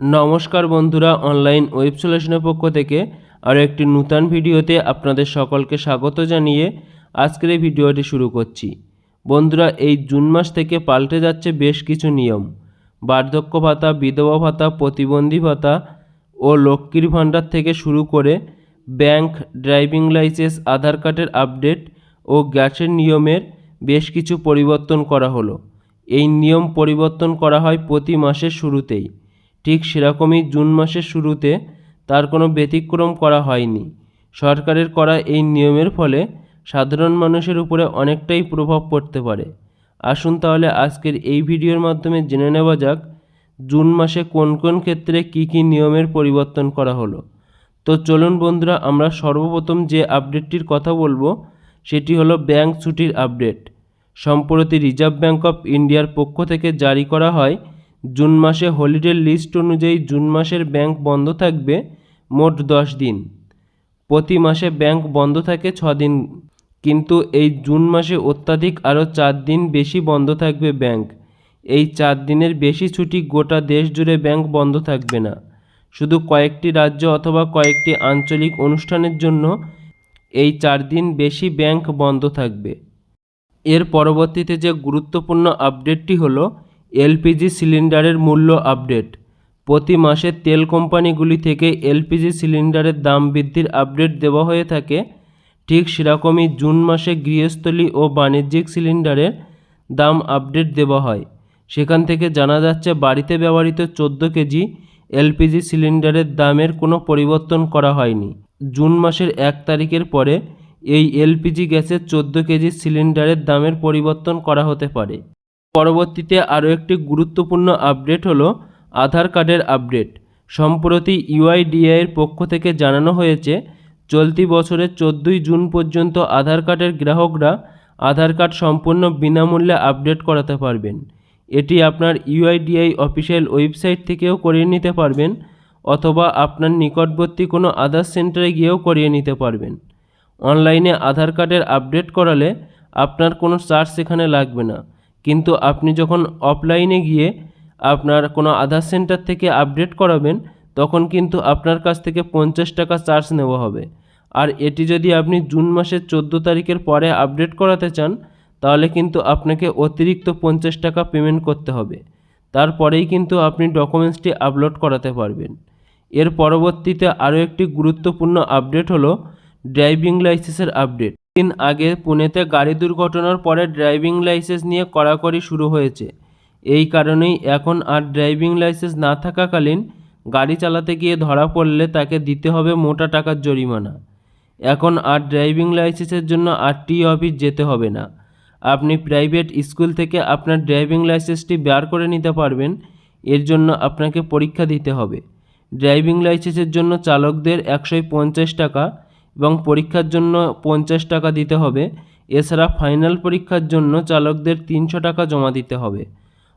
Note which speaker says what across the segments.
Speaker 1: নমস্কার বন্ধুরা online web সলিউশনের পক্ষ থেকে আরও একটি নূতন ভিডিওতে আপনাদের সকলকে স্বাগত জানিয়ে আজকের এই ভিডিওটি শুরু করছি। বন্ধুরা, এই জুন মাস থেকে পাল্টে যাচ্ছে বেশ কিছু নিয়ম। বার্ধক্য ভাতা, বিধবা ভাতা, প্রতিবন্ধী ভাতা ও লক্ষ্মীর ভাণ্ডার থেকে শুরু করে ব্যাংক ড্রাইভিং লাইসেন্স আধার কার্ডের আপডেট ও গ্যাসের নিয়মের বেশ কিছু পরিবর্তন করা হলো। এই নিয়ম পরিবর্তন করা হয় প্রতি মাসের শুরুতেই। ঠিক সেরকমই জুন মাসের শুরুতে তার কোনো ব্যতিক্রম করা হয়নি। সরকারের করা এই নিয়মের ফলে সাধারণ মানুষের উপরে অনেকটাই প্রভাব পড়তে পারে। আসুন তাহলে আজকের এই ভিডিওর মাধ্যমে জেনে নেওয়া যাক, জুন মাসে কোন কোন ক্ষেত্রে কী কী নিয়মের পরিবর্তন করা হলো। তো চলুন বন্ধুরা, আমরা সর্বপ্রথম যে আপডেটটির কথা বলব, সেটি হলো ব্যাংক ছুটির আপডেট। সম্প্রতি রিজার্ভ ব্যাংক অফ ইন্ডিয়ার পক্ষ থেকে জারি করা হয় জুন মাসে হলিডে লিস্ট অনুযায়ী জুন মাসের ব্যাংক বন্ধ থাকবে মোট দশ দিন। প্রতি মাসে ব্যাংক বন্ধ থাকে ছ দিন। কিন্তু এই জুন মাসে অত্যাধিক আরও চার দিন বেশি বন্ধ থাকবে ব্যাংক এই চার দিনের বেশি ছুটি গোটা দেশ জুড়ে ব্যাংক বন্ধ থাকবে না। শুধু কয়েকটি রাজ্য অথবা কয়েকটি আঞ্চলিক অনুষ্ঠানের জন্য এই চার দিন বেশি ব্যাংক বন্ধ থাকবে। এর পরবর্তীতে যে গুরুত্বপূর্ণ আপডেটটি হলো এলপিজি সিলিন্ডারের মূল্য আপডেট। প্রতি মাসে তেল কোম্পানিগুলি থেকে এলপিজি সিলিন্ডারের দাম বৃদ্ধির আপডেট দেওয়া হয়ে থাকে। ঠিক সেরকমই জুন মাসে গৃহস্থলী ও বাণিজ্যিক সিলিন্ডারের দাম আপডেট দেওয়া হয়। সেখান থেকে জানা যাচ্ছে, বাড়িতে ব্যবহৃত চোদ্দ কেজি এলপিজি সিলিন্ডারের দামের কোনো পরিবর্তন করা হয়নি। জুন মাসের এক তারিখের পরে এই এলপিজি গ্যাসের চোদ্দ কেজি সিলিন্ডারের দামের পরিবর্তন করা হতে পারে। পরবর্তীতে আরও একটি গুরুত্বপূর্ণ আপডেট হলো আধার কার্ডের আপডেট। সম্প্রতি ইউআইডিআইয়ের পক্ষ থেকে জানানো হয়েছে, চলতি বছরের চোদ্দোই জুন পর্যন্ত আধার কার্ডের গ্রাহকরা আধার কার্ড সম্পূর্ণ বিনামূল্যে আপডেট করাতে পারবেন। এটি আপনার ইউআইডিআই অফিসিয়াল ওয়েবসাইট থেকেও করিয়ে নিতে পারবেন অথবা আপনার নিকটবর্তী কোনো আধার সেন্টারে গিয়েও করিয়ে নিতে পারবেন। অনলাইনে আধার কার্ডের আপডেট করালে আপনার কোনো চার্জ সেখানে লাগবে না। কিন্তু আপনি যখন অফলাইনে গিয়ে আপনার কোনো আধার সেন্টার থেকে আপডেট করাবেন, তখন কিন্তু আপনার কাছ থেকে পঞ্চাশ টাকা চার্জ নেওয়া হবে। আর এটি যদি আপনি জুন মাসের চোদ্দ তারিখের পরে আপডেট করাতে চান, তাহলে কিন্তু আপনাকে অতিরিক্ত পঞ্চাশ টাকা পেমেন্ট করতে হবে। তারপরেই কিন্তু আপনি ডকুমেন্টসটি আপলোড করাতে পারবেন। এর পরবর্তীতে আরও একটি গুরুত্বপূর্ণ আপডেট হলো ড্রাইভিং লাইসেন্সের আপডেট দিন আগে পুনেতে গাড়ি দুর্ঘটনার পরে ড্রাইভিং লাইসেন্স নিয়ে কড়াকড়ি শুরু হয়েছে। এই কারণেই এখন আর ড্রাইভিং লাইসেন্স না থাকাকালীন গাড়ি চালাতে গিয়ে ধরা পড়লে তাকে দিতে হবে মোটা টাকার জরিমানা। এখন আর ড্রাইভিং লাইসেন্সের জন্য আর টি অফিস যেতে হবে না। আপনি প্রাইভেট স্কুল থেকে আপনার ড্রাইভিং লাইসেন্সটি বের করে নিতে পারবেন। এর জন্য আপনাকে পরীক্ষা দিতে হবে। ড্রাইভিং লাইসেন্সের জন্য চালকদের একশো পঞ্চাশ টাকা এবং পরীক্ষার জন্য পঞ্চাশ টাকা দিতে হবে। এছাড়া ফাইনাল পরীক্ষার জন্য চালকদের তিনশো টাকা জমা দিতে হবে।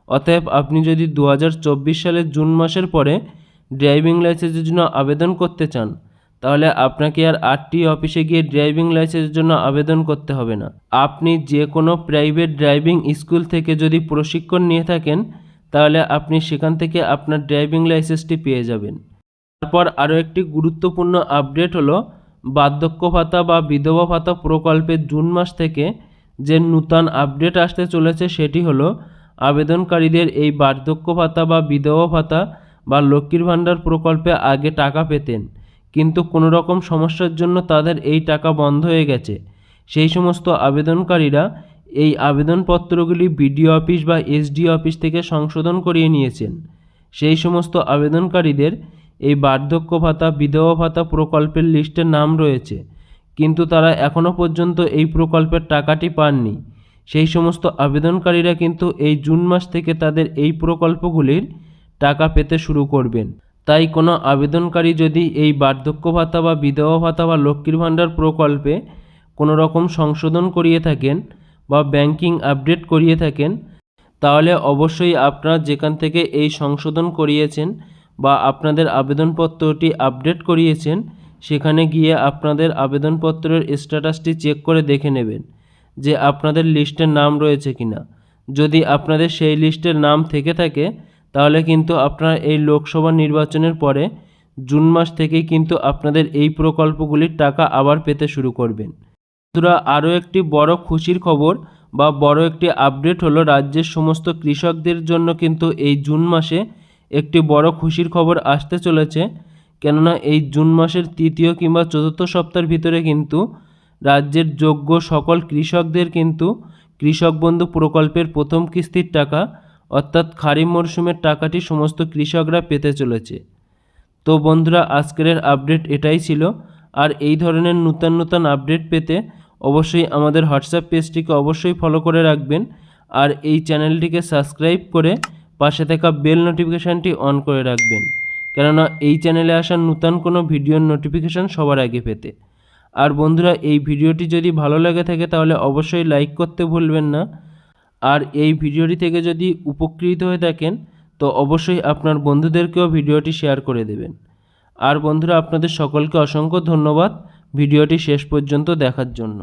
Speaker 1: অতএব আপনি যদি দু হাজার চব্বিশ সালের জুন মাসের পরে ড্রাইভিং লাইসেন্সের জন্য আবেদন করতে চান, তাহলে আপনাকে আর আরটি অফিসে গিয়ে ড্রাইভিং লাইসেন্সের জন্য আবেদন করতে হবে না। আপনি যে কোনো প্রাইভেট ড্রাইভিং স্কুল থেকে যদি প্রশিক্ষণ নিয়ে থাকেন, তাহলে আপনি সেখান থেকে আপনার ড্রাইভিং লাইসেন্সটি পেয়ে যাবেন। তারপর আরও একটি গুরুত্বপূর্ণ আপডেট হলো বার্ধক্য ভাতা বা বিধবা ভাতা প্রকল্পের জুন মাস থেকে যে নূতন আপডেট আসতে চলেছে সেটি হলো, আবেদনকারীদের এই বার্ধক্য ভাতা বা বিধবা ভাতা বা লক্ষ্মীর ভাণ্ডার প্রকল্পে আগে টাকা পেতেন, কিন্তু কোনো রকম সমস্যার জন্য তাদের এই টাকা বন্ধ হয়ে গেছে। সেই সমস্ত আবেদনকারীরা এই আবেদনপত্রগুলি বিডিও অফিস বা এসডি অফিস থেকে সংশোধন করিয়ে নিয়েছেন। সেই সমস্ত আবেদনকারীদের এই বার্ধক্য ভাতা, বিধবা ভাতা প্রকল্পের লিস্টে নাম রয়েছে। কিন্তু তারা এখনও পর্যন্ত এই প্রকল্পের টাকাটি পাননি। সেই সমস্ত আবেদনকারীরা কিন্তু এই জুন মাস থেকে তাদের এই প্রকল্পগুলির টাকা পেতে শুরু করবেন। তাই কোনো আবেদনকারী যদি এই বার্ধক্য ভাতা বা বিধবা ভাতা বা লক্ষ্মীর ভাণ্ডার প্রকল্পে কোনো রকম সংশোধন করিয়ে থাকেন বা ব্যাংকিং আপডেট করিয়ে থাকেন, তাহলে অবশ্যই আপনারা যেখান থেকে এই সংশোধন করিয়েছেন বা আপনাদের আবেদনপত্রটি আপডেট করিয়েছেন, সেখানে গিয়ে আপনাদের আবেদনপত্রের স্ট্যাটাসটি চেক করে দেখে নেবেন যে আপনাদের লিস্টের নাম রয়েছে কি না যদি আপনাদের সেই লিস্টের নাম থেকে থাকে, তাহলে কিন্তু আপনারা এই লোকসভা নির্বাচনের পরে জুন মাস থেকেই কিন্তু আপনাদের এই প্রকল্পগুলির টাকা আবার পেতে শুরু করবেন। বন্ধুরা, আরও একটি বড় খুশির খবর বা বড় একটি আপডেট হলো, রাজ্যের সমস্ত কৃষকদের জন্য কিন্তু এই জুন মাসে একটি বড় খুশির খবর আসতে চলেছে, কেননা এই জুন মাসের তৃতীয় কিংবা চতুর্থ সপ্তাহের ভিতরে কিন্তু রাজ্যের যোগ্য সকল কৃষকদের কিন্তু কৃষক বন্ধু প্রকল্পের প্রথম কিস্তির টাকা, অর্থাৎ খারিফ মরশুমের টাকাটি সমস্ত কৃষকরা পেতে চলেছে। তো বন্ধুরা, আজকের আপডেট এটাই ছিল। আর এই ধরনের নূতন নূতন আপডেট পেতে অবশ্যই আমাদের হোয়াটসঅ্যাপ পেজটিকে অবশ্যই ফলো করে রাখবেন। আর এই চ্যানেলটিকে সাবস্ক্রাইব করে পাশে থাকা বেল নোটিফিকেশানটি অন করে রাখবেন, কেননা এই চ্যানেলে আসা নূতন কোনো ভিডিওর নোটিফিকেশান সবার আগে পেতে। আর বন্ধুরা, এই ভিডিওটি যদি ভালো লেগে থাকে তাহলে অবশ্যই লাইক করতে ভুলবেন না। আর এই ভিডিওটি থেকে যদি উপকৃত হয়ে থাকেন, তো অবশ্যই আপনার বন্ধুদেরকেও ভিডিওটি শেয়ার করে দেবেন। আর বন্ধুরা, আপনাদের সকলকে অসংখ্য ধন্যবাদ ভিডিওটি শেষ পর্যন্ত দেখার জন্য।